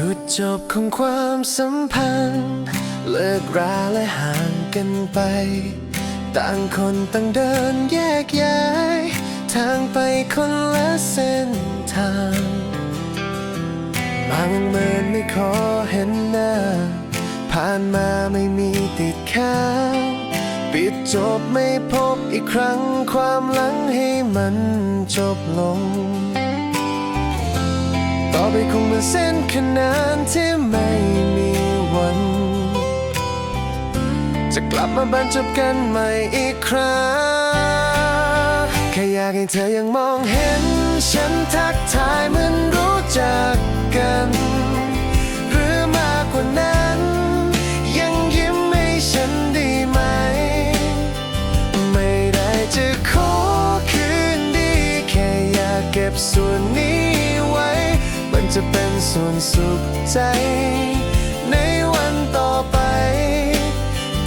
จุดจบของความสัมพันธ์ เลิกราและห่างกันไป ต่างคนต่างเดินแยกย้าย ทางไปคนละเส้นทางบางเมินไม่ขอเห็นหน้า ผ่านมาไม่มีติดค้าปิดจบไม่พบอีกครั้งความหลังให้มันจบลง ไปคงเป็นเส้นขนานที่ไม่มีวัน จะกลับมาบรรจบกันใหม่อีกครั้งแค่อยากให้เธอยังมองเห็น ฉันทักทายเหมือนรู้จักกัน ส่วนสุขใจ ในวันต่อไป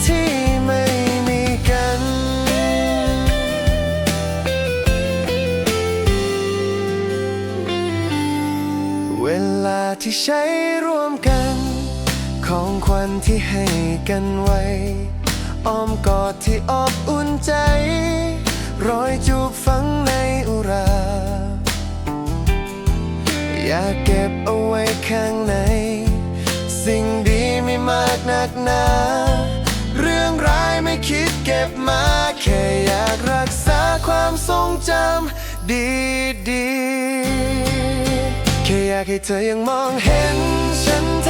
ที่ไม่มีกัน เวลาที่ใช้ร่วมกัน ของขวัญที่ให้กันไว้ อ้อมกอดที่อบอุ่นใจรอยจู อยากเก็บเอาไว้ข้างใน สิ่งดีไม่มากนักหนา เรื่องร้ายไม่คิดเก็บมา แค่อยากรักษาความทรงจำดีๆแค่อยากให้เธอยังมองเห็นฉันท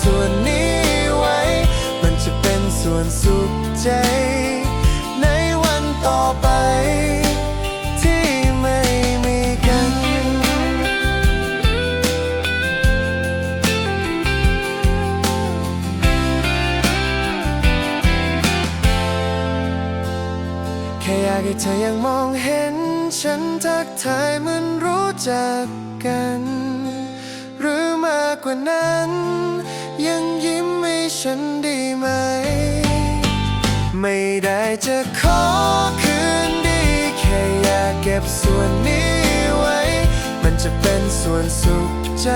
ส่วนนี้ไว้ มันจะเป็นส่วนสุขใจ ในวันต่อไป ที่ไม่มีกัน แค่อยากให้เธอยังมองเห็น ฉันทักทายเหมันรู้จักกัน หรือมากกว่านั้น ฉันได้ไหม ไม่ได้จะขอคืนดี แค่อยากเก็บส่วนนี้ไว้ มันจะเป็นส่วนสุขใจ